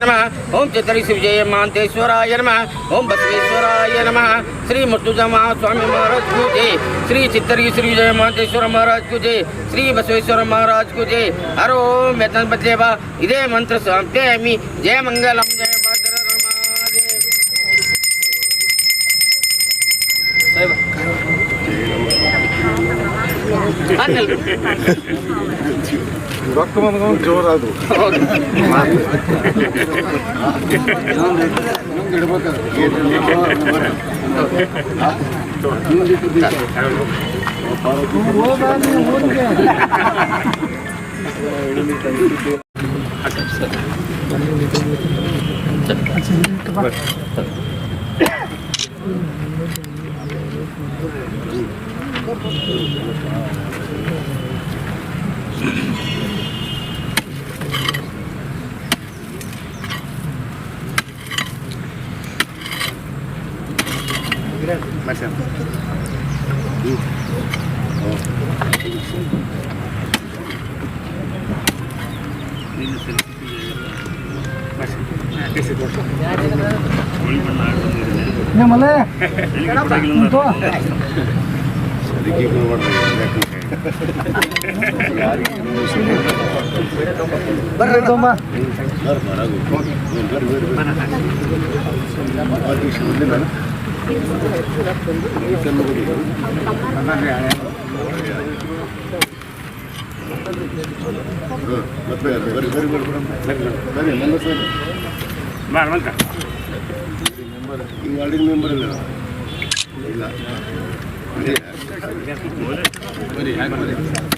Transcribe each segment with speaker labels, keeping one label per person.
Speaker 1: नमः। ओम जय मानतेश्वराय नमः। ओम बसवेश्वराय नमः। श्री मुर्तुज महास्वामी महाराज को जय। श्री चित्तरी श्री जय मानतेश्वर महाराज को जय। श्री बसवेश्वर महाराज को जय। हर ओम वेतन बदलेवा इदे मंत्र स्वामते हमी जय मंगल जय भद्र
Speaker 2: ರೊಕ್ಕ ಬಂದ್ಕೊಂಡು ಜೋರು ಅದು
Speaker 1: ಹೌದು.
Speaker 2: ಬರ್ರಿ ಬರ್ರಿ ಬರ್ರಿ ಬರ್ರಿ ಬರ್ರಿ ನನ್ನ ಸರ್ ಈ ವಾರ್ಡಿನ ಮೆಂಬರ್ ಇಲ್ಲ ಇಲ್ಲ ಬರೀ ಯಾಕೆ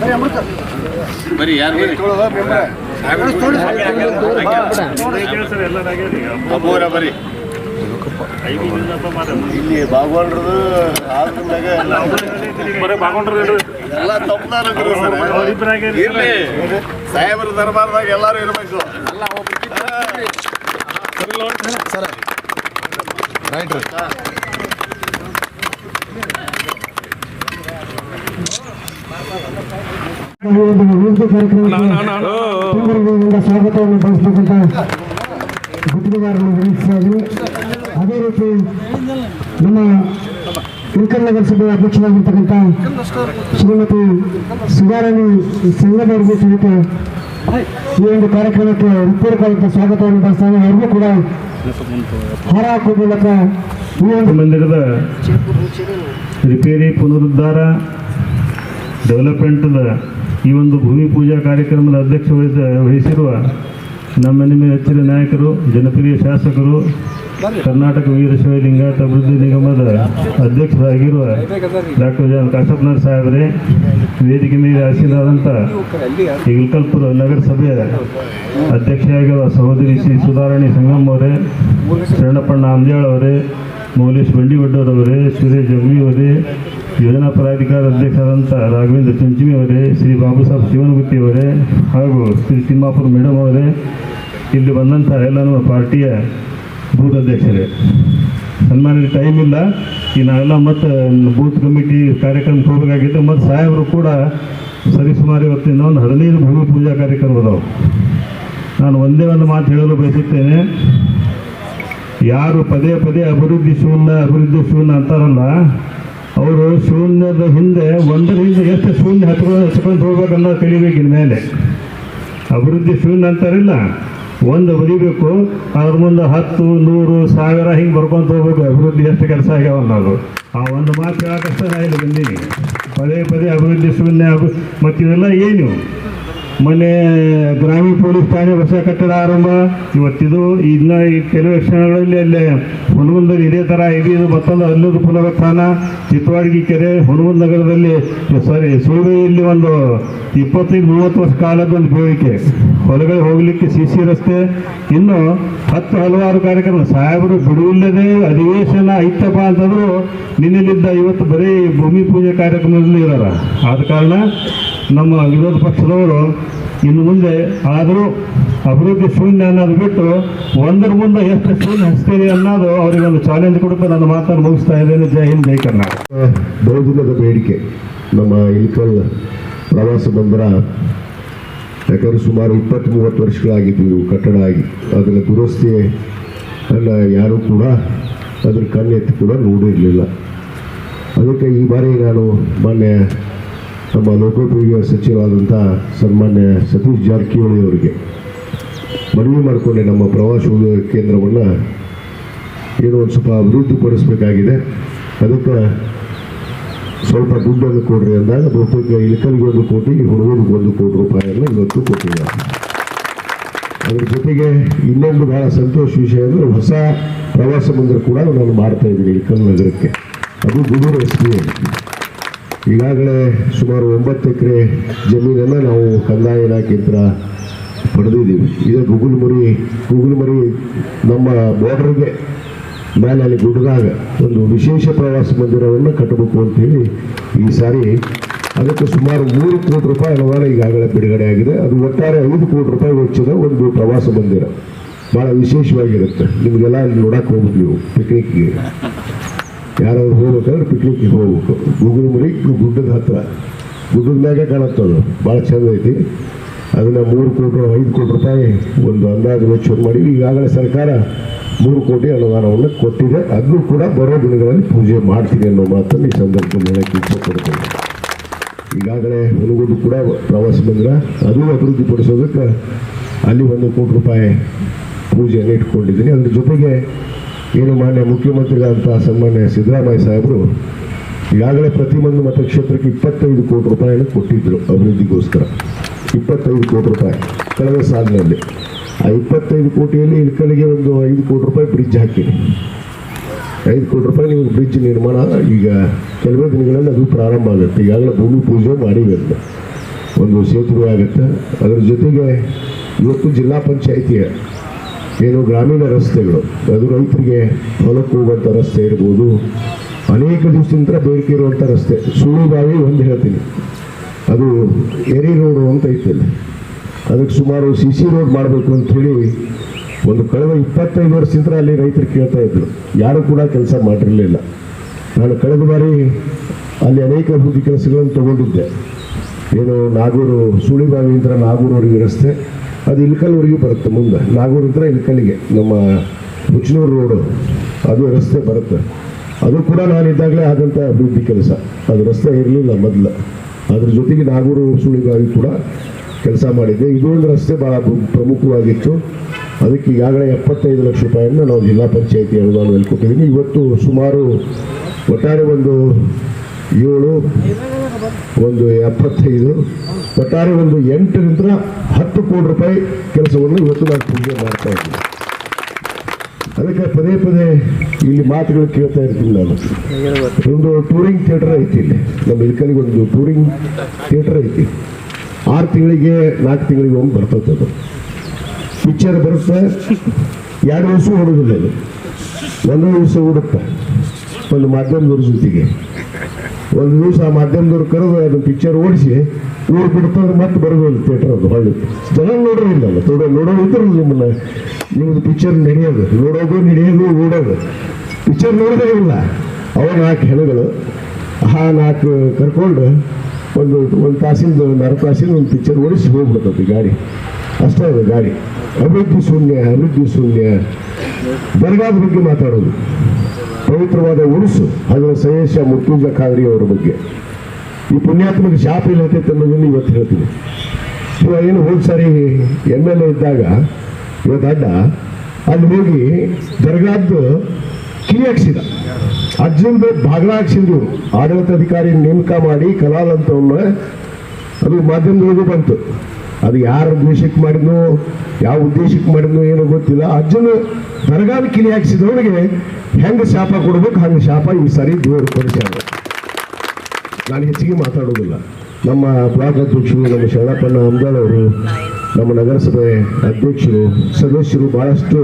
Speaker 2: ಬರೀ ಬರೀ ಯಾರು ಬರೀ? ಇಲ್ಲಿ ಬಾಗವಾಡ್ರದು ಆದ್ಮ್ಯಾಗ ಎಲ್ಲ ತಪ್ಪದಾರ ಇರ್ಲಿ. ಸಾಹೇಬ್ರ ದರ್ಬಾರ್ದಾಗ ಎಲ್ಲಾರು ಇರ್ಬೇಕು. ರೈಟ್ ರೀ
Speaker 3: ಈ ಒಂದು ವಿವಿಧ ಕಾರ್ಯಕ್ರಮಕ್ಕೆ ಕೇಂದ್ರದಿಂದ ಸ್ವಾಗತವನ್ನು ಬಯಸಬೇಕಂತ ಗುತ್ತಿಗೆದಾರರನ್ನು ವಿನಂತಿಸಿದ್ರು ಅದೇ ರೀತಿ ನಮ್ಮ ಇಳಕಲ್ ನಗರಸಭೆ ಅಧ್ಯಕ್ಷರಾಗಿರ್ತಕ್ಕಂಥ ಶ್ರೀಮತಿ ಸುಧಾರಾಣಿ ಸಂಘದವರಿಗೆ ಸಹಿತ ಈ ಒಂದು ಕಾರ್ಯಕ್ರಮಕ್ಕೆ ಹೃತ್ಪೂರ್ವಕವಾದಂಥ ಸ್ವಾಗತವನ್ನು ಬಯಸ್ತಾರೆ ಅವ್ರಿಗೂ ಕೂಡ ಹಾರ ಹಾಕುವ ಮೂಲಕ ಈ ಒಂದು
Speaker 4: ಮಂದಿರದ ರಿಪೇರಿ ಪುನರುದ್ಧಾರ ಡೆವಲಪ್ಮೆಂಟ್ದ ಈ ಒಂದು ಭೂಮಿ ಪೂಜಾ ಕಾರ್ಯಕ್ರಮದ ಅಧ್ಯಕ್ಷ ವಹಿಸ, ವಹಿಸಿರುವ ನಮ್ಮ ನಿಮ್ಮ ಹೆಚ್ಚಿನ ನಾಯಕರು, ಜನಪ್ರಿಯ ಶಾಸಕರು, ಕರ್ನಾಟಕ ವೀರಶೈವ ಲಿಂಗಾಯತ ಅಭಿವೃದ್ಧಿ ನಿಗಮದ ಅಧ್ಯಕ್ಷರಾಗಿರುವ ಡಾಕ್ಟರ್ ಜಾನ್ ಕಾಶಪ್ಪನಾಥ್ ಸಾಹೇಬರೇ, ವೇದಿಕೆ ಮೇಲೆ ಆಸೀನರಾದಂಥ ಇಗಲ್ಕಲ್ಪುರ ನಗರಸಭೆಯ ಅಧ್ಯಕ್ಷರಾಗಿರುವ ಸಹೋದರಿ ಶ್ರೀ ಸುಧಾರಾಣಿ ಸಂಗಮ್ ಅವರೇ, ಶರಣಪ್ಪಣ್ಣ ಅಂದ್ಯಾಳ್ ಅವರೇ ಮೌಲೇಶ್ ಬಂಡಿವಡ್ಡವರವರೇ ಸುರೇಶ್ ಜಗವಿ ಅವರೇ ಯೋಜನಾ ಪ್ರಾಧಿಕಾರ ಅಧ್ಯಕ್ಷರಾದಂಥ ರಾಘವೇಂದ್ರ ಚುಂಚುಮಿ ಅವರೇ, ಶ್ರೀ ಬಾಬು ಸಾಹೇಬ್ ಶಿವನಗುತ್ತಿ ಅವರೇ ಹಾಗೂ ಶ್ರೀ ತಿಮ್ಮಾಪುರ ಮೇಡಮ್ ಅವರೇ, ಇಲ್ಲಿ ಬಂದಂಥ ಎಲ್ಲ ನಮ್ಮ ಪಾರ್ಟಿಯ ಬೂತ್ ಅಧ್ಯಕ್ಷರೇ. ಸನ್ಮಾನ ಟೈಮ್ ಇಲ್ಲ. ಈ ನಾವೆಲ್ಲ ಮತ್ತು ಬೂತ್ ಕಮಿಟಿ ಕಾರ್ಯಕ್ರಮಕ್ಕೆ ಹೋಗಬೇಕಾಗಿತ್ತು ಮತ್ತು ಸಾಹೇಬರು ಕೂಡ ಸರಿಸುಮಾರು ಇವತ್ತಿನ ಒಂದು ಹದಿನೈದು ಭೂಮಿ ಪೂಜಾ ಕಾರ್ಯಕ್ರಮ ಅದಾವೆ ನಾನು ಒಂದೇ ಒಂದು ಮಾತು ಹೇಳಲು ಬಯಸುತ್ತೇನೆ. ಯಾರು ಪದೇ ಪದೇ ಅಭಿವೃದ್ಧಿ ಶೂನ್ಯ ಅಭಿವೃದ್ಧಿ ಶೂನ್ಯ ಅಂತಾರಲ್ಲ ಅವರು ಶೂನ್ಯದ ಹಿಂದೆ ಒಂದರಿಂದ ಎಷ್ಟು ಶೂನ್ಯ ಹತ್ಕೊಂಡು ಹಚ್ಕೊಂಡು ಹೋಗ್ಬೇಕನ್ನೋ ಕಲಿಬೇಕು ಇನ್ಮೇಲೆ ಅಭಿವೃದ್ಧಿ ಶೂನ್ಯ ಅಂತಾರಿಲ್ಲ. ಒಂದು ಬದಿಬೇಕು ಅದ್ರ ಮುಂದೆ ಹತ್ತು, ನೂರು, ಸಾವಿರ ಹಿಂಗೆ ಬರ್ಕೊಂತ ಹೋಗ್ಬೇಕು. ಅಭಿವೃದ್ಧಿ ಎಷ್ಟು ಕೆಲಸ ಆಗ್ಯಾವ ಅನ್ನೋದು ಆ ಒಂದು ಮಾತು ಹೇಳಕ್ಕಷ್ಟೇ ನಾ ಇಲ್ಲಿ ಬಂದೀನಿ. ಪದೇ ಪದೇ ಅಭಿವೃದ್ಧಿ ಶೂನ್ಯ ಅಭಿ ಮತ್ತು ಇವೆಲ್ಲ ಏನು ಮೊನ್ನೆ ಗ್ರಾಮೀಣ ಪೊಲೀಸ್ ಠಾಣೆ ಹೊಸ ಕಟ್ಟಡ ಆರಂಭ. ಇವತ್ತಿದು ಇನ್ನ ಈ ಕೆಲವೇ ಕ್ಷಣಗಳಲ್ಲಿ ಅಲ್ಲೇ ಹುಣಗುಂದರ್ ಇದೇ ಥರ ಇದು ಮತ್ತೊಂದು ಅಲ್ಲೂರು ಪುನರುತ್ಥಾನ. ಚಿತ್ತವಾಡಗಿ ಕೆರೆ ಹುನಗುಂದ ನಗರದಲ್ಲಿ ಸಾರಿ ಇಲ್ಲಿ ಒಂದು ಇಪ್ಪತ್ತೈದು, ಮೂವತ್ತು ವರ್ಷ ಕಾಲದ ಒಂದು ಬೇಡಿಕೆ. ಹೊರಗಡೆ ಹೋಗಲಿಕ್ಕೆ ಸಿ ಸಿ ರಸ್ತೆ. ಇನ್ನು ಹತ್ತು ಹಲವಾರು ಕಾರ್ಯಕ್ರಮ. ಸಾಹೇಬರು ಬಿಡುವಿಲ್ಲದೆ ಅಧಿವೇಶನ ಐತಪ್ಪ ಅಂತಂದ್ರು ನಿನ್ನೆಲಿದ್ದ ಇವತ್ತು ಬರೀ ಭೂಮಿ ಪೂಜೆ ಕಾರ್ಯಕ್ರಮದಲ್ಲಿ ಇರೋರ ಆದ ಕಾರಣ ನಮ್ಮ ವಿರೋಧ ಪಕ್ಷದವರು ಇನ್ನು ಮುಂದೆ ಆದರೂ ಅಭಿವೃದ್ಧಿ ಶೂನ್ಯ ಅನ್ನೋದು ಬಿಟ್ಟು ಒಂದರ ಮುಂದೆ ಎಷ್ಟು ಶೂನ್ಯ ಹಚ್ತೀರಿ ಅನ್ನೋದು ಅವರಿಗೆ ಒಂದು ಚಾಲೆಂಜ್ ಕೊಡುತ್ತೆ ನನ್ನ ಮಾತನ್ನು ಮುಗಿಸ್ತಾ ಇದ್ದೇನೆ. ಜೈ ಹಿಂದ್, ಜೈ ಕರ್ನಾಟಕ.
Speaker 5: ಬೇಡಿಕೆ, ನಮ್ಮ ಇಲ್ಕಲ್ ಪ್ರವಾಸ ಬಂದರ, ಯಾಕಂದ್ರೆ ಸುಮಾರು ಇಪ್ಪತ್ತು ಮೂವತ್ತು ವರ್ಷಗಳಾಗಿದ್ದು ಇವು ಕಟ್ಟಡ ಆಗಿ. ಅದರ ದುರಸ್ತಿ ಅಲ್ಲ ಯಾರೂ ಕೂಡ ಅದ್ರ ಕಣ್ಣೆತ್ತಿ ಕೂಡ ನೋಡಿರಲಿಲ್ಲ. ಅದಕ್ಕೆ ಈ ಬಾರಿ ನಾನು ಮಾನ್ಯ ನಮ್ಮ ಲೋಕೋಪಯೋಗಿ ಸಚಿವರಾದಂಥ ಸನ್ಮಾನ್ಯ ಸತೀಶ್ ಜಾರಕಿಹೊಳಿ ಅವರಿಗೆ ಮನವಿ ಮಾಡಿಕೊಂಡೆ ನಮ್ಮ ಪ್ರವಾಸೋದ್ಯೋಗ ಕೇಂದ್ರವನ್ನು ಏನೋ ಒಂದು ಸ್ವಲ್ಪ ಅಭಿವೃದ್ಧಿಪಡಿಸಬೇಕಾಗಿದೆ. ಅದಕ್ಕೆ ಸ್ವಲ್ಪ ದುಡ್ಡನ್ನು ಕೊಡ್ರಿ ಅಂದಾಗ ಬಹುತೇಕ ಇಳಕಲ್ಗೆ ಒಂದು ಕೋಟಿ ಹುಡುಗರಿಗೆ ಒಂದು ಕೋಟಿ ರೂಪಾಯಿಯನ್ನು ಇವತ್ತು ಕೊಟ್ಟಿದ್ದಾರೆ. ಅದ್ರ ಜೊತೆಗೆ ಇನ್ನೊಂದು ಬಹಳ ಸಂತೋಷ ವಿಷಯ ಅಂದರೆ ಹೊಸ ಪ್ರವಾಸ ಮಂದಿರ ಕೂಡ ನಾನು ಮಾಡ್ತಾ ಇದ್ದೀನಿ ಇಳಕಲ್ ನಗರಕ್ಕೆ. ಅದು ಗುಡೂರು ಎಸ್ ಈಗಾಗಲೇ ಸುಮಾರು ಒಂಬತ್ತು ಎಕರೆ ಜಮೀನನ್ನು ನಾವು ಕಂದಾಯ ಇಲಾಖೆಯಿಂದ ಪಡೆದಿದ್ದೀವಿ. ಇದೇ ಗುಗುಲ್ ಮರಿ ಗುಗುಲ್ ಮರಿ ನಮ್ಮ ಬಾರ್ಡರ್ಗೆ ಮೇಲೆ ಅಲ್ಲಿ ಗುಡ್ಡದಾಗ ಒಂದು ವಿಶೇಷ ಪ್ರವಾಸ ಮಂದಿರವನ್ನು ಕಟ್ಟಬೇಕು ಅಂತೇಳಿ ಈ ಸಾರಿ ಅದಕ್ಕೆ ಸುಮಾರು ಮೂರು ಕೋಟಿ ರೂಪಾಯಿ ಅನುದಾನ ಈಗಾಗಲೇ ಬಿಡುಗಡೆ ಆಗಿದೆ. ಅದು ಒಟ್ಟಾರೆ ಐದು ಕೋಟಿ ರೂಪಾಯಿ ವೆಚ್ಚದ ಒಂದು ಪ್ರವಾಸ ಮಂದಿರ. ಭಾಳ ವಿಶೇಷವಾಗಿರುತ್ತೆ. ನಿಮಗೆಲ್ಲ ಅಲ್ಲಿ ನೋಡಕ್ಕೆ ಹೋಗ್ಬೇಕು ನೀವು ಪಿಕ್ನಿಕ್ಗೆ ಯಾರಾದ್ರು ಹೋಗ್ಬೇಕಾದ್ರೆ ಪಿಕ್ನಿಕ್ಗೆ ಹೋಗ್ಬೇಕು. ಗುಗ್ಗುಲ್ ಮುರಿ ಗುಡ್ಡದ ಗುಡ್ಡದ ಮ್ಯಾಗೆ ಕಾಣತ್ತದು ಭಾಳ ಚಂದ ಐತಿ. ಅದನ್ನು ಮೂರು ಕೋಟಿ ಐದು ಕೋಟಿ ರೂಪಾಯಿ ಒಂದು ಅಂದಾಜು ವೆಚ್ಚ ಮಾಡಿ ಈಗಾಗಲೇ ಸರ್ಕಾರ ಮೂರು ಕೋಟಿ ಅನುದಾನವನ್ನು ಕೊಟ್ಟಿದೆ. ಅದನ್ನು ಕೂಡ ಬರೋ ದಿನಗಳಲ್ಲಿ ಪೂಜೆ ಮಾಡ್ತೀನಿ ಅನ್ನೋ ಮಾತನ್ನು ಈ ಸಂದರ್ಭದಲ್ಲಿ ಹೇಳಕ್ಕೆ ಇಷ್ಟಪಡ್ತೇನೆ ಈಗಾಗಲೇ ಹುನಗುಂದು ಕೂಡ ಪ್ರವಾಸ ಮಂದಿರ. ಅದು ಅಭಿವೃದ್ಧಿಪಡಿಸೋದಕ್ಕೆ ಅಲ್ಲಿ ಒಂದು ಕೋಟಿ ರೂಪಾಯಿ ಪೂಜೆಯನ್ನು ಇಟ್ಕೊಂಡಿದ್ದೀನಿ. ಅದ್ರ ಜೊತೆಗೆ ಏನು ಮಾನ್ಯ ಮುಖ್ಯಮಂತ್ರಿಗಳಂತ ಸನ್ಮಾನ್ಯ ಸಿದ್ದರಾಮಯ್ಯ ಸಾಹೇಬರು ಈಗಾಗಲೇ ಪ್ರತಿಯೊಂದು ಮತಕ್ಷೇತ್ರಕ್ಕೆ ಇಪ್ಪತ್ತೈದು ಕೋಟಿ ರೂಪಾಯಿಯನ್ನು ಕೊಟ್ಟಿದ್ದರು ಅಭಿವೃದ್ಧಿಗೋಸ್ಕರ. ಇಪ್ಪತ್ತೈದು ಕೋಟಿ ರೂಪಾಯಿ ಕಳೆದ ಸಾಲಿನಲ್ಲಿ. ಆ ಇಪ್ಪತ್ತೈದು ಕೋಟಿಯಲ್ಲಿ ಇಳ್ಕಲಿಗೆ ಒಂದು ಐದು ಕೋಟಿ ರೂಪಾಯಿ ಬ್ರಿಡ್ಜ್ ಹಾಕಿದೆ. ಐದು ಕೋಟಿ ರೂಪಾಯಿ ನಿಮಗೆ ಬ್ರಿಡ್ಜ್ ನಿರ್ಮಾಣ ಈಗ ಕೆಲವೇ ದಿನಗಳಲ್ಲಿ ಅದು ಪ್ರಾರಂಭ ಆಗುತ್ತೆ. ಈಗಾಗಲೇ ಭೂಮಿ ಪೂಜೆ ಮಾಡಿವೆ ಒಂದು ಸೇತುವೆ ಆಗುತ್ತೆ. ಅದರ ಜೊತೆಗೆ ಇವತ್ತು ಜಿಲ್ಲಾ ಪಂಚಾಯಿತಿಯ ಏನು ಗ್ರಾಮೀಣ ರಸ್ತೆಗಳು, ಅದು ರೈತರಿಗೆ ಹೊಲಕ್ಕೆ ಹೋಗುವಂಥ ರಸ್ತೆ ಇರ್ಬೋದು. ಅನೇಕ ದಿವಸದಿಂದ ಬೇಡಿಕೆ ಇರುವಂಥ ರಸ್ತೆ. ಸುಳುಬಾವಿ ಒಂದು ಹೇಳ್ತೀನಿ. ಅದು ಎರಿ ರೋಡು ಅಂತ ಐತಲ್ಲಿ ಅದಕ್ಕೆ ಸುಮಾರು ಸಿ ಸಿ ರೋಡ್ ಮಾಡಬೇಕು ಅಂತ ಹೇಳಿ ಒಂದು ಕಳೆದ ಇಪ್ಪತ್ತೈದು ವರ್ಷದಿಂದ ಅಲ್ಲಿ ರೈತರು ಕೇಳ್ತಾ ಇದ್ರು. ಯಾರು ಕೂಡ ಕೆಲಸ ಮಾಡಿರಲಿಲ್ಲ. ನಾನು ಕಳೆದ ಬಾರಿ ಅಲ್ಲಿ ಅನೇಕ ಅಭಿವೃದ್ಧಿ ಕೆಲಸಗಳನ್ನು ತಗೊಂಡಿದ್ದೆ. ಏನು ನಾಗೂರು ಸುಳಿಬಾವಿಯಿಂದ ನಾಗೂರವರೆಗೆ ರಸ್ತೆ. ಅದು ಇಳ್ಕಲ್ವರೆಗೂ ಬರುತ್ತೆ ಮುಂದೆ. ನಾಗೂರಿಂದ ಇಲ್ಕಲ್ಲಿಗೆ, ನಮ್ಮ ಹುಚ್ಚನೂರು ರೋಡು ಅದು ರಸ್ತೆ ಬರುತ್ತೆ. ಅದು ಕೂಡ ನಾನಿದ್ದಾಗಲೇ ಆದಂಥ ಅಭಿವೃದ್ಧಿ ಕೆಲಸ. ಅದು ರಸ್ತೆ ಇರಲಿಲ್ಲ ಮೊದಲು. ಅದ್ರ ಜೊತೆಗೆ ನಾಗೂರು ಸುಳಿಗಾಗಿ ಕೂಡ ಕೆಲಸ ಮಾಡಿದ್ದೆ. ಇದೊಂದು ರಸ್ತೆ ಭಾಳ ಪ್ರ- ಪ್ರಮುಖವಾಗಿತ್ತು. ಅದಕ್ಕೆ ಈಗಾಗಲೇ ಎಪ್ಪತ್ತೈದು ಲಕ್ಷ ರೂಪಾಯಿಯನ್ನು ನಾವು ಜಿಲ್ಲಾ ಪಂಚಾಯಿತಿ ಅನುದಾನದಲ್ಲಿ ಕೊಟ್ಟಿದ್ದೀನಿ. ಇವತ್ತು ಸುಮಾರು ಒಟ್ಟಾರೆ ಒಂದು ಏಳು ಒಂದು ಎಪ್ಪತ್ತೈದು, ಒಟ್ಟಾರೆ ಒಂದು ಎಂಟರಿಂದ ಹತ್ತು ಕೋಟಿ ರೂಪಾಯಿ ಕೆಲಸವನ್ನು ಇವತ್ತು ನಾನು ಪೂಜೆ ಮಾಡ್ತಾ ಇದ್ದೀನಿ. ಅದಕ್ಕೆ ಪದೇ ಪದೇ ಇಲ್ಲಿ ಮಾತುಗಳು ಕೇಳ್ತಾ ಇರ್ತೀನಿ ನಾನು. ಒಂದು ಟೂರಿಂಗ್ ಥಿಯೇಟರ್ ಐತಿ ಇಲ್ಲಿ. ನಮ್ಮ ಇಲ್ಕಲಿಗೆ ಒಂದು ಟೂರಿಂಗ್ ಥಿಯೇಟರ್ ಐತಿ. ಆರು ತಿಂಗಳಿಗೆ, ನಾಲ್ಕು ತಿಂಗಳಿಗೆ ಒಮ್ಮೆ ಬರ್ತದೆ ಅದು. ಪಿಕ್ಚರ್ ಬರುತ್ತೆ, ಎರಡು ವರ್ಷ ಓಡೋದಿಲ್ಲ ಅದು. ಒಂದು ದಿವಸ ಓಡುತ್ತೆ. ಒಂದು ಮಾಧ್ಯಮದವ್ರ ಜೊತೆಗೆ. ಒಂದು ದಿವಸ ಮಾಧ್ಯಮದವ್ರು ಕರೆದು ಅದು ಪಿಕ್ಚರ್ ಓಡಿಸಿ ಊರು ಬಿಡ್ತಾರೆ ಮತ್ತೆ ಬರಬಹುದು ಥಿಯೇಟರ್ ಅದು, ಹಳ್ಳಿ. ಜನ ಇಲ್ಲಲ್ಲ ಅಲ್ಲ ನೋಡೋ ನೋಡೋರು ಇದ್ರು ನಿಮ್ಮನ್ನ. ನಿಮ್ಮದು ಪಿಕ್ಚರ್ ನಡೆಯೋದು, ನೋಡೋದು ನಡೆಯೋದು, ಓಡೋದು. ಪಿಕ್ಚರ್ ನೋಡೋದೇ ಇಲ್ಲ. ಅವ ನಾಲ್ಕು ಹೆಣಗಳು, ಆ ನಾಲ್ಕು ಕರ್ಕೊಂಡು ಒಂದು ಒಂದು ತಾಸಿಂದ ಒಂದು ಅರ ತಾಸಿಂದ ಒಂದು ಪಿಕ್ಚರ್ ಓಡಿಸಿ ಹೋಗ್ಬಿಡ್ತದೆ ಗಾಡಿ. ಅಷ್ಟೇ ಅದು ಗಾಡಿ. ಅಭಿವೃದ್ಧಿ ಶೂನ್ಯ ಅಭಿವೃದ್ಧಿ ಶೂನ್ಯ. ಬರಗಾದ ಬಗ್ಗೆ ಮಾತಾಡೋದು. ಪವಿತ್ರವಾದ ಉರುಸು. ಅದರ ಸಯೇಶ ಮುರ್ತುಂಜ ಖಾದ್ರಿ ಅವರ ಬಗ್ಗೆ. ಈ ಪುಣ್ಯಾತ್ಮಕ ಶಾಪ ಇಲ್ಲತೈತೆ ಅನ್ನೋದನ್ನು ಇವತ್ತು ಹೇಳ್ತೀನಿ. ಇವಾಗ ಏನು ಹೋದ ಸಾರಿ ಎಂ ಎಲ್ ಎ ಇದ್ದಾಗ ಇವತ್ತು ಅಡ್ಡ. ಅಲ್ಲಿ ಹೋಗಿ ದರ್ಗಾದ್ದು ಕೀ ಹಾಕ್ಸಿದ. ಅಜ್ಜಂದು ಬಾಗ್ಲ ಹಾಕ್ಸಿದ್ರು ಆಡಳಿತಾಧಿಕಾರಿ ನೇಮಕ ಮಾಡಿ ಕಲಾಲ್ ಅಂತವನ್ನ ಅದು ಮಾಧ್ಯಮದೊಳಗೂ ಬಂತು. ಅದು ಯಾರ ದ್ವೇಷಕ್ಕೆ ಮಾಡಿದ್ನೋ, ಯಾವ ಉದ್ದೇಶಕ್ಕೆ ಮಾಡಿದ್ನೋ ಏನೋ ಗೊತ್ತಿಲ್ಲ. ಅಜ್ಜನ ದರ್ಗಾದ ಕಿಲಿ ಹಾಕಿಸಿದವನಿಗೆ ಹೆಂಗೆ ಶಾಪ ಕೊಡ್ಬೇಕು, ಹಂಗೆ ಶಾಪ ಈ ಸರಿ ದೇವರು ಕೊಡಿಸ್ಯಾರ ನಾನು ಹೆಚ್ಚಿಗೆ ಮಾತಾಡೋದಿಲ್ಲ. ನಮ್ಮ ಬ್ಲಾಕ್ ಅಧ್ಯಕ್ಷರು, ನಮ್ಮ ಶರಣಪ್ಪಣ್ಣ ಅವರು, ನಮ್ಮ ನಗರಸಭೆ ಅಧ್ಯಕ್ಷರು, ಸದಸ್ಯರು ಭಾಳಷ್ಟು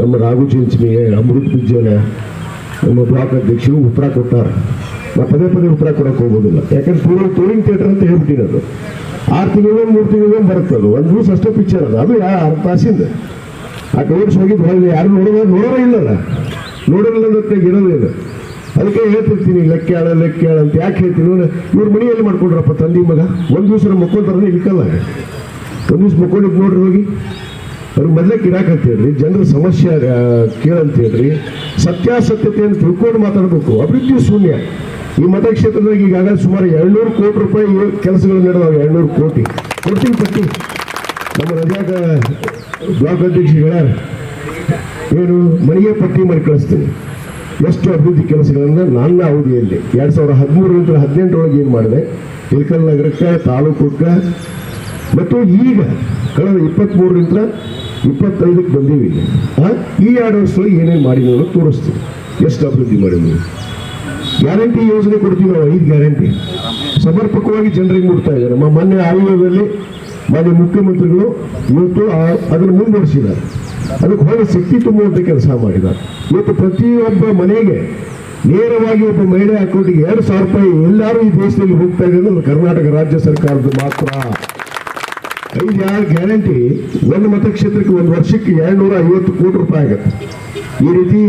Speaker 5: ನಮ್ಮ ರಾಘು ಚಿಂಚಣಿಗೆ ಅಮೃತ್ ಬಿಜ್ಜನ ನಮ್ಮ ಬ್ಲಾಕ್ ಅಧ್ಯಕ್ಷರು ಉತ್ತರ ಕೊಟ್ಟಾರೆ. ನಾ ಪದೇ ಪದೇ ಉತ್ತರ ಕೊಡೋಕೆ ಹೋಗೋದಿಲ್ಲ. ಯಾಕಂದ್ರೆ ಟೂರಿಂಗ್ ಟೂರಿಂಗ್ ಥಿಯೇಟರ್ ಅಂತ ಹೇಳ್ಬಿಟ್ಟಿರೋದು. ಆರು ತಿಂಗಳು ಮೂರು ತಿಂಗಳು ಬರುತ್ತೆ ಒಂದು ದಿವಸ ಅಷ್ಟೇ ಪಿಕ್ಚರ್ ಅದು. ಅದು ಆರು ತಾಸಿಂದ ಆ ಟೂರ್ಸ್ ಹೋಗಿದ್ದು ಯಾರು ನೋಡೋದು ನೋಡೋರೇ ಇಲ್ಲಲ್ಲ. ನೋಡಿರಲ್ಲ ಅಂತ ಇದು. ಅದಕ್ಕೆ ಹೇಳ್ತಿರ್ತೀನಿ ಲೆಕ್ಕ ಹೇಳ ಲೆಕ್ಕ ಹೇಳ ಅಂತ ಯಾಕೆ ಹೇಳ್ತೀನಿ ಇವ್ರ ಮನೆಯಲ್ಲಿ ಮಾಡ್ಕೊಂಡ್ರಪ್ಪ ತಂದಿ ಮಗ. ಒಂದು ದಿವಸ ಮಕ್ಕೊಂತಾರನೇ ಇಲ್ಕಲ್ಲ ಒಂದು ದಿವಸ ಮಕ್ಕೊಂಡಿದ್ದು ನೋಡ್ರಿ ಹೋಗಿ. ಅವ್ರಿಗೆ ಮೊದಲೇ ಹೇಳ್ರಿ ಜನರ ಸಮಸ್ಯೆ ಆ, ಕೇಳಂತ ಹೇಳ್ರಿ. ಸತ್ಯಾಸತ್ಯತೆಯನ್ನು ತಿಳ್ಕೊಂಡು ಮಾತಾಡಬೇಕು. ಅಭಿವೃದ್ಧಿ ಶೂನ್ಯ. ಈ ಮತಕ್ಷೇತ್ರದಾಗ ಈಗಾಗಲೇ ಸುಮಾರು ಎರಡ್ನೂರು ಕೋಟಿ ರೂಪಾಯಿ ಕೆಲಸಗಳು ನಡೆದಾವೆ ಎರಡ್ನೂರು ಕೋಟಿ. ಕೊಡ್ತೀನಿ ಪಟ್ಟಿ. ನಮ್ಮ ರಜಾಕ ಬ್ಲಾಕ್ ಅಧ್ಯಕ್ಷಗಳ ಏನು ಮನೆಯ ಪಟ್ಟಿ ಮಾಡಿ ಕಳಿಸ್ತೀನಿ. ಎಷ್ಟು ಅಭಿವೃದ್ಧಿ ಕೆಲಸಗಳನ್ನು ನನ್ನ ಅವಧಿಯಲ್ಲಿ, ಎರಡು ಸಾವಿರದ ಹದಿಮೂರರಿಂದ ಹದಿನೆಂಟರೊಳಗೆ ಏನು ಮಾಡಿದೆ? ಇಳಕಲ್ ನಗರಕ್ಕೆ, ತಾಲೂಕಕ್ಕೆ, ಮತ್ತು ಈಗ ಕಳೆದ ಇಪ್ಪತ್ತ್ಮೂರರಿಂದ ಇಪ್ಪತ್ತೈದಕ್ಕೆ ಬಂದೀವಿ ಈ ಎರಡು ವರ್ಷದಲ್ಲಿ ಏನೇನು ಮಾಡಿದ್ವಿ ಅನ್ನೋದು ತೋರಿಸ್ತೀವಿ ಎಷ್ಟು ಅಭಿವೃದ್ಧಿ ಮಾಡಿದ್ವಿ. ಗ್ಯಾರಂಟಿ ಯೋಜನೆ ಕೊಡ್ತೀವಿ ನಾವು, ಐದು ಗ್ಯಾರಂಟಿ. ಸಮರ್ಪಕವಾಗಿ ಜನರಿಗೆ ಮುಟ್ತಾ ಇದ್ದಾರೆ ನಮ್ಮ ಮೊನ್ನೆ ಆಯೋಗದಲ್ಲಿ ಮಾನ್ಯ ಮುಖ್ಯಮಂತ್ರಿಗಳು ಇವತ್ತು ಅದನ್ನು ಮುಂದುವರಿಸಿದ್ದಾರೆ. ಅದಕ್ಕೆ ಹೊರ ಶಕ್ತಿ ತುಂಬುವಂಥ ಕೆಲಸ ಮಾಡಿದ್ದಾರೆ. ಇವತ್ತು ಪ್ರತಿಯೊಬ್ಬ ಮನೆಗೆ ನೇರವಾಗಿ ಒಬ್ಬ ಮಹಿಳೆ ಅಕೌಂಟಿಗೆ ಎರಡು ಸಾವಿರ ರೂಪಾಯಿ ಎಲ್ಲರೂ ಈ ದೇಶದಲ್ಲಿ ಹೋಗ್ತಾ ಇದೆ ಅಂದ್ರೆ ಕರ್ನಾಟಕ ರಾಜ್ಯ ಸರ್ಕಾರದ ಮಾತ್ರ. ಐದು ಯಾರು ಗ್ಯಾರಂಟಿ, ಒಂದು ಮತಕ್ಷೇತ್ರಕ್ಕೆ ಒಂದು ವರ್ಷಕ್ಕೆ ಎರಡ್ನೂರ ಐವತ್ತು ಕೋಟಿ ರೂಪಾಯಿ ಆಗುತ್ತೆ. ಈ ರೀತಿ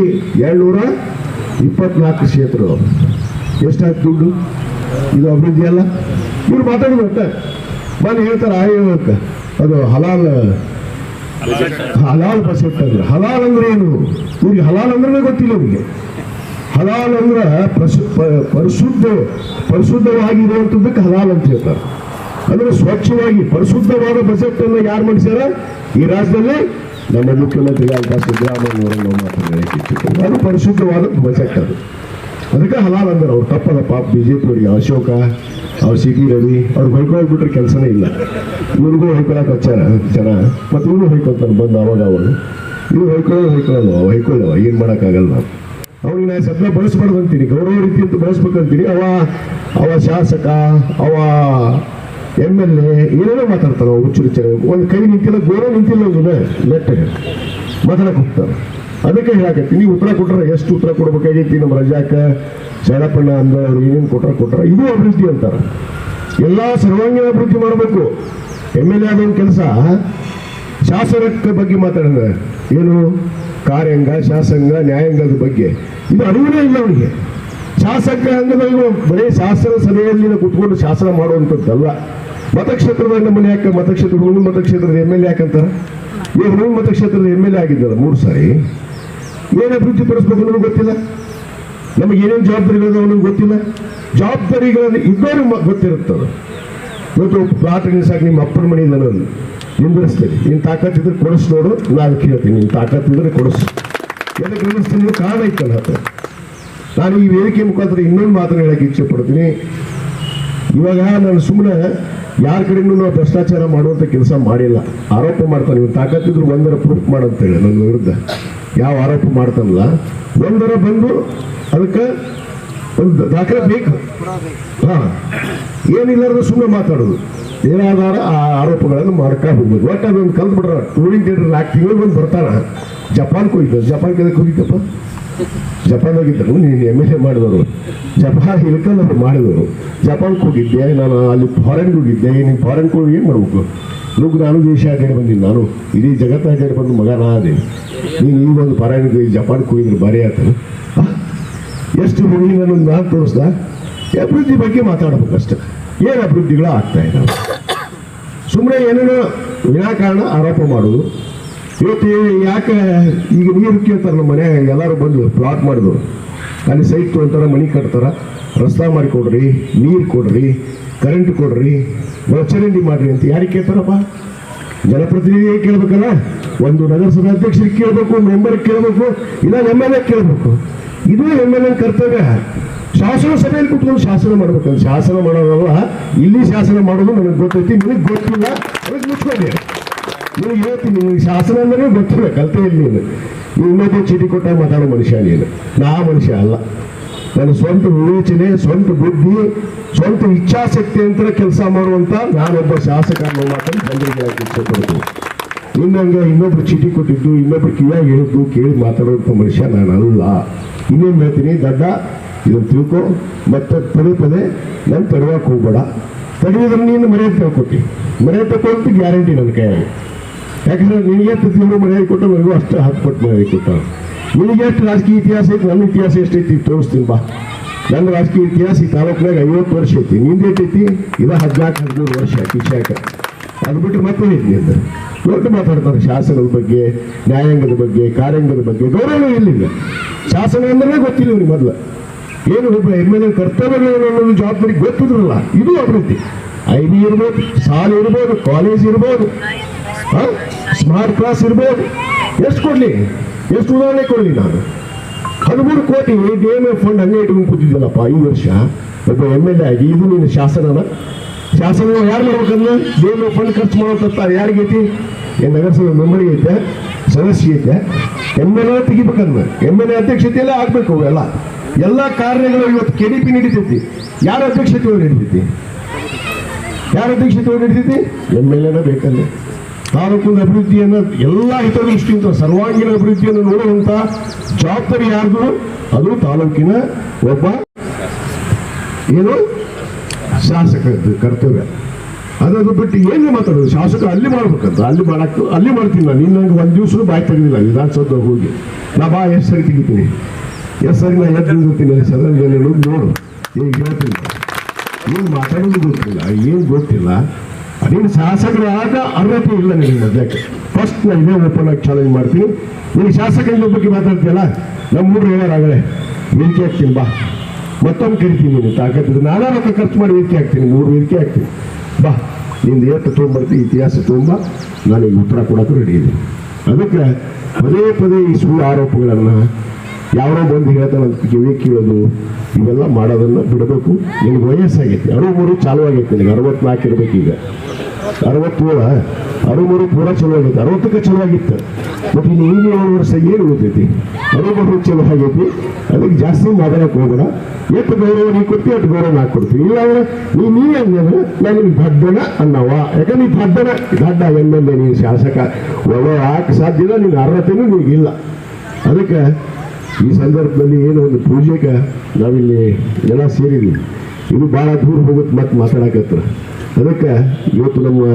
Speaker 5: ಎರಡ್ನೂರ ಇಪ್ಪತ್ನಾಲ್ಕು ಕ್ಷೇತ್ರಗಳು. ಎಷ್ಟಾಯ್ತು ದುಡ್ಡು? ಇದು ಅಭಿವೃದ್ಧಿ ಅಲ್ಲ? ಇವ್ರು ಮಾತಾಡೋದು ಬಂದು ಹೇಳ್ತಾರೆ ಆಯೋಗಕ್ಕೆ ಅದು ಹಲಾಲ್ ಹಲಾಲ್ ಬಸೆಟ್ ಅಂದ್ರೆ ಹಲಾಲ್ ಅಂದ್ರೆ ಏನು? ಇವ್ರಿಗೆ ಹಲಾಲ್ ಅಂದ್ರೆ ಗೊತ್ತಿಲ್ಲ ಇವ್ರಿಗೆ ಹಲಾಲ್ ಅಂದ್ರೆ ಪರಿಶುದ್ಧ ಪರಿಶುದ್ಧವಾಗಿರುವಂಥದ್ದಕ್ಕೆ ಹಲಾಲ್ ಅಂತ ಹೇಳ್ತಾರೆ. ಅಂದ್ರೆ ಸ್ವಚ್ಛವಾಗಿ ಪರಿಶುದ್ಧವಾದ ಬಜೆಟ್ ಅನ್ನು ಯಾರು ಮಾಡಿಸ್ಯಾರ? ಈ ರಾಜ್ಯದಲ್ಲಿ ನಮ್ಮ ಮುಖ್ಯಮಂತ್ರಿ ಸಿದ್ದರಾಮಯ್ಯ ಅವರನ್ನು ಅದು ಪರಿಶುದ್ಧವಾದ ಬಜೆಟ್ ಅದು. ಅದಕ್ಕೆ ಹಲಾಲ್ ಅಂದ್ರೆ ಅವ್ರು ತಪ್ಪದ ಪಾಪ ಬಿಜೆಪಿ ಪಿಯವರಿಗೆ ಅಶೋಕ, ಅವ್ರು ಸಿ ಟಿ ರವಿ, ಅವ್ರು ಹೊಯ್ಕೊಳ್ಬಿಟ್ರೆ ಕೆಲಸನೇ ಇಲ್ಲ. ಇವ್ರಿಗೂ ಹೊಯ್ಕೊಳಕ್ ಹಚ್ಚಾರ ಜನ. ಮತ್ತೆ ಇವ್ರು ಹೊಯ್ಕೊಳ್ತಾನೆ ಬಂದು ಅವಾಗ ಅವಾಗ. ಇವ್ರು ಹೊಯ್ಕೊಳ್ಳೋದು ಹೊಯ್ಕೊಳ್ಳಲ್ಲ ಹೊಯ್ಕೊಳ್ಳವ ಏನು ಮಾಡೋಕ್ಕಾಗಲ್ಲ ಅವ್ರಿಗೆ ನಾನು ಸದ್ಯ ಬಳಸ್ಬಾರ್ದು ಅಂತೀನಿ, ಗೌರವ ರೀತಿ ಅಂತ ಬಳಸ್ಬೇಕಂತೀನಿ ಅವ ಅವ ಶಾಸಕ, ಅವ ಎಂ ಎಲ್ ಎ, ಏನೇನೋ ಮಾತಾಡ್ತಾನೆ, ಅವ ಹುಚ್ಚು ಹುಚ್ಚು ಒಂದು ಕೈ ನಿಂತಿಲ್ಲ ಗೌರವ ನಿಂತಿಲ್ಲ ನೆಟ್ಟಗೆ. ಮಾತಾಡಕ್ಕೆ ಹೋಗ್ತಾರೆ ಅದಕ್ಕೆ ಹೇಳಕತ್ತಿ ನೀವು ಉತ್ತರ ಕೊಟ್ರೆ ಎಷ್ಟು ಉತ್ತರ ಕೊಡ್ಬೇಕಾಗೈತಿ ನಮ್ಮ ರಜಾಕ? ಶರಣಪ್ಪಣ್ಣ ಅಂದ ಅವ್ರು ಏನೇನು ಕೊಟ್ರ ಕೊಟ್ರ. ಇದು ಅಭಿವೃದ್ಧಿ ಅಂತಾರೆ. ಎಲ್ಲ ಸರ್ವಾಂಗೀಣ ಅಭಿವೃದ್ಧಿ ಮಾಡಬೇಕು. ಎಂ ಎಲ್ ಎ ಆದವನ ಕೆಲಸ ಶಾಸನಕ್ಕೆ ಬಗ್ಗೆ ಮಾತಾಡಿದ ಏನು? ಕಾರ್ಯಾಂಗ, ಶಾಸಂಗ, ನ್ಯಾಯಾಂಗದ ಬಗ್ಗೆ. ಇದು ಅರಿವುನೇ ಇಲ್ಲ ಅವನಿಗೆ. ಶಾಸಕ ಅಂಗದಲ್ಲಿ ಬರೀ ಶಾಸನ ಸಭೆಯಲ್ಲಿ ಕುತ್ಕೊಂಡು ಶಾಸನ ಮಾಡುವಂಥದ್ದಲ್ಲ. ಮತಕ್ಷೇತ್ರದ ನಮ್ಮ ಯಾಕೆ ಮತಕ್ಷೇತ್ರ ಮೂಲ ಮತಕ್ಷೇತ್ರದ ಎಂ ಎಲ್ ಎ ಯಾಕಂತಾರೆ ಈ ಹುಡುಗ ಮತಕ್ಷೇತ್ರದ ಎಂ ಎಲ್ ಎ ಆಗಿದ್ದಲ್ಲ ಮೂರು ಸಾರಿ. ಏನು ಅಭಿವೃದ್ಧಿ ಪಡಿಸ್ಬೇಕು ನಮಗೆ ಗೊತ್ತಿಲ್ಲ. ನಮಗೆ ಏನೇನು ಜವಾಬ್ದಾರಿಗಳಿದೆ ನಮಗೆ ಗೊತ್ತಿಲ್ಲ. ಜವಾಬ್ದಾರಿಗಳನ್ನು ಇದ್ದವರು ಗೊತ್ತಿರುತ್ತದ ಇವತ್ತು ಪ್ಲಾಟ್ ಸಾಕು ನಿಮ್ಮ ಅಪ್ಪನ ಮನೆ ನಾನು ನಿಂದಿರಿಸ್ತೀನಿ ನಿನ್ನ ತಾಕತ್ತಿದ್ರೆ ಕೊಡಿಸ್ ನೋಡು, ನಾನು ಕೇಳ್ತೀನಿ. ನಿನ್ನ ತಾಕತ್ತಿದ್ರೆ ಕೊಡಿಸು. ಎದಕ್ಕೆ ನಿಲ್ಲಿಸ್ತೀನಿ ಕಾರಣ ಐತಲ್ಲ ಹತ್ರ ನಾನು ಈ ವೇದಿಕೆ ಮುಖಾಂತರ ಇನ್ನೊಂದು ಮಾತನ್ನು ಹೇಳಕ್ಕೆ ಇಚ್ಛೆ ಪಡ್ತೀನಿ ಇವಾಗ ನಾನು ಸುಮ್ಮನೆ ಯಾರ ಕಡೆನೂ ನಾವು ಭ್ರಷ್ಟಾಚಾರ ಮಾಡುವಂಥ ಕೆಲಸ ಮಾಡಿಲ್ಲ. ಆರೋಪ ಮಾಡ್ತಾನೆ ನೀವು ತಾಕತ್ತಿದ್ರು ಒಂದರ ಪ್ರೂಫ್ ಮಾಡಂತೇಳಿ ನನ್ನ ವಿರುದ್ಧ. ಯಾವ ಆರೋಪ ಮಾಡ್ತಾನಲ್ಲ? ಒಂದರ ಬಂದು ಅದಕ್ಕೆ ಒಂದು ದಾಖಲೆ ಬೇಕು. ಹಾ. ಏನಿಲ್ಲಾರ್ದು ಸುಮ್ಮನೆ ಮಾತಾಡೋದು. ಏನಾದಾರ ಆ ಆರೋಪಗಳನ್ನು ಮಾಡ್ಕೊ ಹೋಗ್ಬೋದು. ಒಟ್ಟು ಅದೊಂದು ಕಲ್ತು ಬಿಡ್ರ ಟೂರಿಂಗ್ ಥಿಯೇಟರ್ ನಾಲ್ಕು ತಿಂಗಳು ಬಂದು ಬರ್ತಾನ ಜಪಾನ್ಗೆ ಹೋಗಿದ್ದ ಜಪಾನ್ಗೆ ಎದಕ್ಕೆ ಹೋಗಿದ್ದಪ್ಪ? ಜಪಾನ್ ಹೋಗಿದ್ದರು ನೀನು ಎಂ ಎಲ್ ಎ ಮಾಡಿದವರು. ಜಪಾನ್ ಇಳ್ಕಲ್ ಅವ್ರು ಮಾಡಿದವರು. ಜಪಾನ್ಗೆ ಹೋಗಿದ್ದೆ, ನಾನು ಅಲ್ಲಿ ಫಾರೆನ್ಗೆ ಹೋಗಿದ್ದೆ. ನೀನು ಫಾರೆನ್ಗೆ ಹೋಗಿ ಏನು ಮಾಡ್ಬೇಕು? ನುಗ್ಗು ನಾನು ದೇಶ ಅಡ್ಡಾಡಿ ಬಂದೀನಿ. ನಾನು ಇಡೀ ಜಗತ್ತ ಅಡ್ಡಾಡಿ ಬಂದು ಮಗ ನಾ ನೀನು ಈಗ ಒಂದು ಫಾರೆನ್ಗೆ ಜಪಾನ್ಗೆ ಹೋಗಿದ್ರು ಭಾರಿ ಆಯ್ತು ಎಷ್ಟು ಹೋಗಿ ನಾನು ನಾನು ತೋರಿಸ್ದ ಅಭಿವೃದ್ಧಿ ಬಗ್ಗೆ ಮಾತಾಡ್ಬೇಕಷ್ಟೆ. ಏನು ಅಭಿವೃದ್ಧಿಗಳು ಆಗ್ತಾ ಇದ್ದಾವೆ ಸುಮ್ಮನೆ ಏನೇನೋ ವಿನಾಕಾರಣ ಆರೋಪ ಮಾಡೋದು. ಇವತ್ತು ಯಾಕೆ ಈಗ ನೀರು ಕೇಳ್ತಾರೆ ನಮ್ಮ ಮನೆ, ಎಲ್ಲರೂ ಬಂದು ಪ್ಲಾಟ್ ಮಾಡಿದ್ರು ಅಲ್ಲಿ ಸೈಟ್ ತೊಗೊಳ್ತಾರೆ ಮನೆ ಕಟ್ತಾರ. ರಸ್ತೆ ಮಾಡಿಕೊಡ್ರಿ ನೀರು ಕೊಡ್ರಿ ಕರೆಂಟ್ ಕೊಡ್ರಿ ಒಳಚರಂಡಿ ಮಾಡ್ರಿ ಅಂತ ಯಾರಿಗೆ ಕೇಳ್ತಾರಪ್ಪ? ಜನಪ್ರತಿನಿಧಿ ಕೇಳ್ಬೇಕಲ್ಲ? ಒಂದು ನಗರಸಭೆ ಅಧ್ಯಕ್ಷರಿಗೆ ಕೇಳಬೇಕು ಮೆಂಬರ್ ಕೇಳಬೇಕು, ಇಲ್ಲ ಎಂ ಎಲ್ ಎ ಕೇಳಬೇಕು. ಇದು ಎಂ ಎಲ್ ಎ ಕರ್ತವ್ಯ. ಶಾಸನ ಸಭೆಯಲ್ಲಿ ಕುತ್ಕೊಂಡು ಶಾಸನ ಮಾಡ್ಬೇಕು ಶಾಸನ ಮಾಡೋದಲ್ಲ, ಇಲ್ಲಿ ಶಾಸನ ಮಾಡೋದು ನನಗೆ ಗೊತ್ತೈತಿ ನಿಮಗೆ ಗೊತ್ತಿಲ್ಲ, ಅದಕ್ಕೆ ಮುಚ್ಕೊಂಡೆ. ನಿನಗೆ ಹೇಳ್ತೀನಿ, ನಿನಗೆ ಶಾಸನ ಅಂದ್ರೆ ಗೊತ್ತಿಲ್ಲ ಕಲ್ತೇ ಇಲ್ಲ ನೀನು. ಇನ್ನೊಬ್ಬ ಚೀಟಿ ಕೊಟ್ಟಾಗ ಮಾತಾಡೋ ಮನುಷ್ಯ ನೀನು. ನಾ ಮನುಷ್ಯ ಅಲ್ಲ. ನನ್ನ ಸ್ವಂತ ವಿವೇಚನೆ ಸ್ವಂತ ಬುದ್ಧಿ, ಸ್ವಂತ ಇಚ್ಛಾಶಕ್ತಿ ಅಂತ ಕೆಲಸ ಮಾಡುವಂತ ನಾನೊಬ್ಬ ಶಾಸಕ ಅನ್ನೋ ಮಾತನ್ನು ಜನರಿಗೆ ಇಷ್ಟಪಡ್ತೀನಿ. ಇನ್ನಂಗೆ ಇನ್ನೊಬ್ರು ಚೀಟಿ ಕೊಟ್ಟಿದ್ದು, ಇನ್ನೊಬ್ರು ಕಿವಿಯಾಗಿ ಹೇಳಿದ್ದು ಕೇಳಿ ಮಾತಾಡುವಂಥ ಮನುಷ್ಯ ನಾನು ಅಲ್ಲ ಇನ್ನೇನು ಹೇಳ್ತೀನಿ, ದಡ್ಡ ಇದನ್ನು ತಿಳ್ಕೊ. ಮತ್ತೆ ಪದೇ ಪದೇ ನಾನು ತಡವಕ್ಕೆ ಹೋಗ್ಬೇಡ. ತಡೆಯೋದ್ರೆ ನೀನು ಮರ್ಯಾದೆ ತಗೊಟ್ಟಿ ಮರ್ಯಾದೆ ತಗೊಳ್ತು ಗ್ಯಾರಂಟಿ ನನ್ನ ಕೈಯಾಗಿ. ಯಾಕಂದ್ರೆ ನಿನಗೆ ಪ್ರತಿಯೊಬ್ಬರು ಮರ್ಯಾದೆ ಕೊಟ್ಟು ನನಗೂ ಅಷ್ಟು ಹತ್ತು ಪಟ್ಟು ಮರ್ಯಾದೆ ಕೊಟ್ಟ ಎಷ್ಟು ರಾಜಕೀಯ ಇತಿಹಾಸ ಐತಿ? ನನ್ನ ಇತಿಹಾಸ ಎಷ್ಟೈತಿ ತೋರಿಸ್ತೀನಿ ಬಾ. ನನ್ನ ರಾಜಕೀಯ ಇತಿಹಾಸ ಈ ತಾಲೂಕಿನಾಗ ಐವತ್ತು ವರ್ಷ ಐತಿ. ನಿಂದ ಎಷ್ಟೈತಿ? ಇದು ಹದಿನಾಲ್ಕು, ಹದಿಮೂರು ವರ್ಷ ಐತಿ ಶಾಖ. ಅದು ಬಿಟ್ಟು ಮತ್ತೆ ಐತಿ ಅಂತ ದೊಡ್ಡ ಮಾತಾಡ್ತಾರೆ ಶಾಸನದ ಬಗ್ಗೆ, ನ್ಯಾಯಾಂಗದ ಬಗ್ಗೆ, ಕಾರ್ಯಾಂಗದ ಬಗ್ಗೆ. ಗೌರವ ಇರಲಿಲ್ಲ ಶಾಸನ ಅಂದ್ರೆ ಗೊತ್ತಿಲ್ಲ ಇವ್ರಿಗೆ ಮೊದಲು. ಏನು ಒಬ್ಬ ಎಂ ಎಲ್ ಎ ಕರ್ತವ್ಯಗಳು ಅನ್ನೋದು ಜವಾಬ್ದಾರಿ ಗೊತ್ತಿದ್ರಲ್ಲ? ಇದು ಅಭಿವೃದ್ಧಿ. ಐ ಬಿ ಇರ್ಬೋದು ಶಾಲೆ ಇರ್ಬೋದು ಕಾಲೇಜ್ ಇರ್ಬೋದು ಸ್ಮಾರ್ಟ್ ಕ್ಲಾಸ್ ಇರ್ಬೋದು. ಎಷ್ಟು ಕೊಡ್ಲಿ? ಎಷ್ಟು ಉದಾಹರಣೆ ಕೊಡಲಿ ನಾನು ಹದಿಮೂರು ಕೋಟಿ ಡಿ ಎಂ ಎಫ್ ಫಂಡ್ ಹಂಗೆ ಇಟ್ಕೊಂಡು ಕೂತಿದ್ದಲ್ಲಪ್ಪ ಈ ವರ್ಷ. ಒಬ್ಬ ಎಂ ಎಲ್ ಎ ಆಗಿ, ಇದು ನಿನ್ನ ಶಾಸನನ. ಶಾಸನ ಯಾರು ಮಾಡ್ಬೇಕಂದ್ರೆ? ಡಿ ಎಂ ಎಫ್ ಫಂಡ್ ಖರ್ಚು ಮಾಡೋಕಂತ ಯಾರಿಗೈತಿ ಏನು ನಗರಸಭೆ ಮೆಂಬರಿಗೆ ಐತೆ ಸದಸ್ಯ ಐತೆ. ಎಂ ಎಲ್ ಎ ತೆಗಿಬೇಕಂದ್ರೆ. ಎಂ ಎಲ್ ಎ ಅಧ್ಯಕ್ಷತೆಯಲ್ಲೇ ಆಗ್ಬೇಕು ಅವೆಲ್ಲ. ಎಲ್ಲ ಕಾರ್ಯಗಳು ಇವತ್ತು ಕೆ ಡಿ ಪಿ ನಡೀತೈತಿ. ಯಾರ ಅಧ್ಯಕ್ಷತೆ ಒಳಗೆ ನಡೀತೈತಿ? ಯಾರ ಅಧ್ಯಕ್ಷತೆ ನಡೀತೈತಿ? ಎಂ ಎಲ್ ಎನ ಬೇಕಲ್ಲೇ ತಾಲೂಕಿನ ಅಭಿವೃದ್ಧಿಯನ್ನು ಎಲ್ಲ ಹಿತದೃಷ್ಟಿಯಿಂದ, ಸರ್ವಾಂಗೀಣ ಅಭಿವೃದ್ಧಿಯನ್ನು ನೋಡುವಂತ ಜವಾಬ್ದಾರಿ ಯಾರ್ದು? ಅದು ತಾಲೂಕಿನ ಒಬ್ಬ ಏನು? ಶಾಸಕದ್ದು ಕರ್ತವ್ಯ. ಅದನ್ನು ಬಿಟ್ಟು ಏನು ಮಾತಾಡೋದು? ಶಾಸಕ ಅಲ್ಲಿ ಮಾಡ್ಬೇಕಂತ. ಅಲ್ಲಿ ಮಾಡಕ್, ಅಲ್ಲಿ ಮಾಡ್ತೀನಿ ನಾನು. ಒಂದು ಒಂದು ದಿವಸ ಬಾಯಿ ತೆಗೆದಿಲ್ಲ. ವಿಧಾನಸೌಧ ಹೋಗಿ. ನಾ ಬಾ ಎಷ್ಟು ಸರಿ ತೆಗಿತೀನಿ. ಎಷ್ಟು ಸರಿ ನಾ ಎದ್ದು ನಿಲ್ತೀನಿ ಸದನದಲ್ಲಿ ನೋಡು. ಈಗ ಹೇಳ್ತೀನಿ? ಏನು ಮಾತಾಡೋದು ಗೊತ್ತಿಲ್ಲ. ಏನು ಗೊತ್ತಿಲ್ಲ? ನೀನು ಶಾಸಕರಾದ ಅರ್ಹತೆ ಇಲ್ಲ ನಿನಗೆ ಅದಕ್ಕೆ ಫಸ್ಟ್ ನಾನು ಇದೇ ಓಪನ್ ಆಗಿ ಚಾಲೆಂಜ್ ಮಾಡ್ತೀನಿ. ನೀನು ಶಾಸಕರ ಬಗ್ಗೆ ಮಾತಾಡ್ತೀಯಲ್ಲ? ನಮ್ಮ ಮೂರು ಹೇಳೋರಾಗಲೇ, ವೇದಿಕೆ ಹಾಕ್ತೀನಿ, ಬಾ. ಮತ್ತೊಂದು ಕರಿತೀನಿ ನೀನು ತಾಕತ್ತಿದ್ರೆ ನಾನಾ ರೊಕ್ಕ ಖರ್ಚು ಮಾಡಿ ವೇದಿಕೆ ಹಾಕ್ತೀನಿ, ಮೂರು ವೇದಿಕೆ ಹಾಕ್ತೀನಿ. ಬಾ, ನಿಂದು ಏಟು ತೊಗೊಂಡ್ಬರ್ತೀನಿ ಇತಿಹಾಸ ತುಂಬ ನಾನು ಈಗ ಉತ್ತರ ಕೊಡೋಕೆ ರೆಡಿ ಇದೆ ಅದಕ್ಕೆ ಪದೇ ಪದೇ ಈ ಸುಳ್ಳು ಆರೋಪಗಳನ್ನು ಯಾರೋ ಬಂದು ಹೇಳ್ತಾನೆ ಅಂತ ಕಿವಿ ಕೇಳೋದು, ಇವೆಲ್ಲ ಮಾಡೋದನ್ನು ಬಿಡಬೇಕು. ನಿನಗೆ ವಯಸ್ಸಾಗೈತಿ. ಅರುಮೂರು ಚಾಲು ಆಗೈತೆ ನಿನಗೆ, ಅರವತ್ನಾಲ್ಕು ಇರಬೇಕು ಈಗ. ಅರವತ್ತೇಳ ಅರುಮೂರು ಪೂರ ಚಲೋ ಆಗೈತಿ. ಅರವತ್ತಕ್ಕೆ ಚಲೋ ಆಗಿತ್ತು. ಇನ್ನು ಏನು ಏಳು ವರ್ಷ ಏನು ಉಳಿತೈತಿ ಅರುಮೂರು ಚಲೋ ಆಗೈತಿ. ಅದಕ್ಕೆ ಜಾಸ್ತಿ ಮಾತಾಡಕ್ಕೆ ಹೋಗೋಣ. ಎಷ್ಟು ಗೌರವ ನೀ ಕೊಡ್ತೀವಿ ಅಷ್ಟು ಗೌರವ ನಾ ಕೊಡ್ತೀವಿ ಇಲ್ಲಾಂದ್ರೆ ನೀ ನೀ ನಾನು ನಿಮ್ಗೆ ದಡ್ಡನ ಅನ್ನವ. ಯಾಕಂದ್ರೆ ನೀವು ದಡ್ಡನ ದಡ್ಡ ಎಂ ಎಲ್ ಎ ನೀನು ಶಾಸಕ? ಒಳ್ಳೆ ಹಾಕಿ ಸಾಧ್ಯ ಇಲ್ಲ ನಿನ್ನ ಅರ್ಹತೆನೂ ಇಲ್ಲ. ಅದಕ್ಕೆ ಈ ಸಂದರ್ಭದಲ್ಲಿ ಏನು ಒಂದು ಪೂಜೆಗೆ ನಾವಿಲ್ಲಿ ಎಲ್ಲ ಸೇರಿದ್ವಿ. ಇದು ಭಾಳ ದೂರ ಹೋಗುತ್ತೆ ಮತ್ತೆ ಮಾತಾಡಕತ್ರ ಅದಕ್ಕೆ ಇವತ್ತು ನಮ್ಮ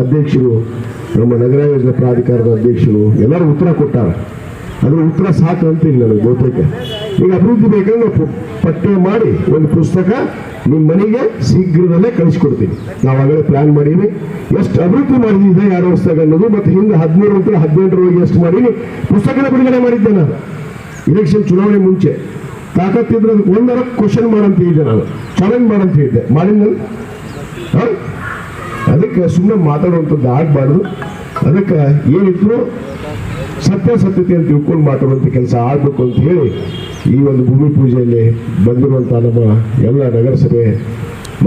Speaker 5: ಅಧ್ಯಕ್ಷರು, ನಮ್ಮ ನಗರ ಯೋಜನಾ ಪ್ರಾಧಿಕಾರದ ಅಧ್ಯಕ್ಷರು ಎಲ್ಲರೂ ಉತ್ತರ ಕೊಟ್ಟಾರ. ಅದ್ರ ಉತ್ತರ ಸಾಕು ಅಂತೀನಿ ನನಗೆ ಬಹುತೇಕ ಈಗ ಅಭಿವೃದ್ಧಿ ಬೇಕಂದ್ರೆ ನಾವು ಪು- ಪಠ್ಯ ಮಾಡಿ ಒಂದು ಪುಸ್ತಕ ನಿಮ್ಮ ಮನೆಗೆ ಶೀಘ್ರದಲ್ಲೇ ಕಳಿಸ್ಕೊಡ್ತೀನಿ. ನಾವು ಆಗಲೇ ಪ್ಲಾನ್ ಮಾಡೀನಿ ಎಷ್ಟು ಅಭಿವೃದ್ಧಿ ಮಾಡಿದ್ದೆ ಎರಡು ವರ್ಷದಾಗ ಅನ್ನೋದು, ಮತ್ತು ಹಿಂದೆ ಹದಿಮೂರು ನಂತರ ಹದಿನೆಂಟರವರೆಗೆ ಎಷ್ಟು ಮಾಡೀನಿ ಪುಸ್ತಕನ ಬಿಡುಗಡೆ ಮಾಡಿದ್ದೆ ನಾನು. ಇಲೆಕ್ಷನ್ ಚುನಾವಣೆ ಮುಂಚೆ. ತಾಕತ್ತಿದ್ರೆ ಅದಕ್ಕೆ ಒಂದರ ಕ್ವಶನ್ ಮಾಡಂತ ಹೇಳಿದ್ದೆ ನಾನು. ಚಾಲೆಂಜ್ ಮಾಡಂತ ಹೇಳಿದ್ದೆ. ಮಾಡಿದ್ನಲ್ಲ? ಹ? ಅದಕ್ಕೆ ಸುಮ್ಮನೆ ಮಾತಾಡುವಂಥದ್ದು ಆಗಬಾರ್ದು. ಅದಕ್ಕೆ ಏನಿದ್ರು ಸತ್ಯಾಸತ್ಯತೆ ಅಂತ ತಿಳ್ಕೊಂಡು ಮಾತಾಡುವಂಥ ಕೆಲಸ ಆಗಬೇಕು ಅಂತ ಹೇಳಿ ಈ ಒಂದು ಭೂಮಿ ಪೂಜೆಯಲ್ಲಿ ಬಂದಿರುವಂಥ ನಮ್ಮ ಎಲ್ಲ ನಗರಸಭೆ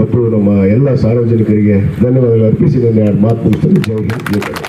Speaker 5: ಮತ್ತು ನಮ್ಮ ಎಲ್ಲ ಸಾರ್ವಜನಿಕರಿಗೆ ಧನ್ಯವಾದಗಳು. ಅರ್ಪಿಸಿ ನನ್ನ ಎರಡು ಮಾತು ಮುಗಿಸ್ತೇನೆ. ಜೈ ಹಿಂದ್.